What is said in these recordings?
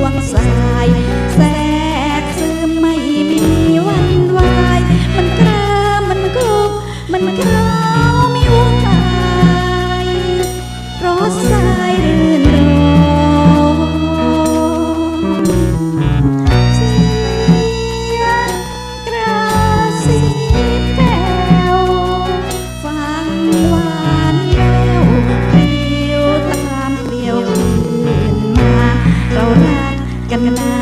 WhatsApp. กันกันะ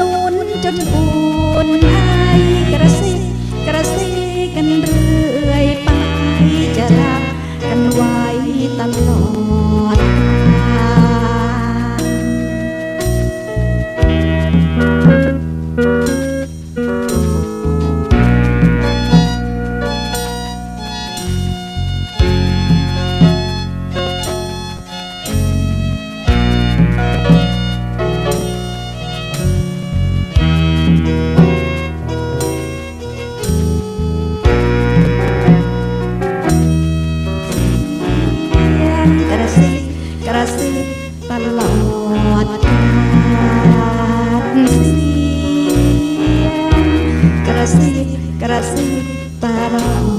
นุนจนอุ่นให้กระซิบกระซิกันเรื่อย kerasi kerasi terlewatkan kerasi kerasi terlewatkan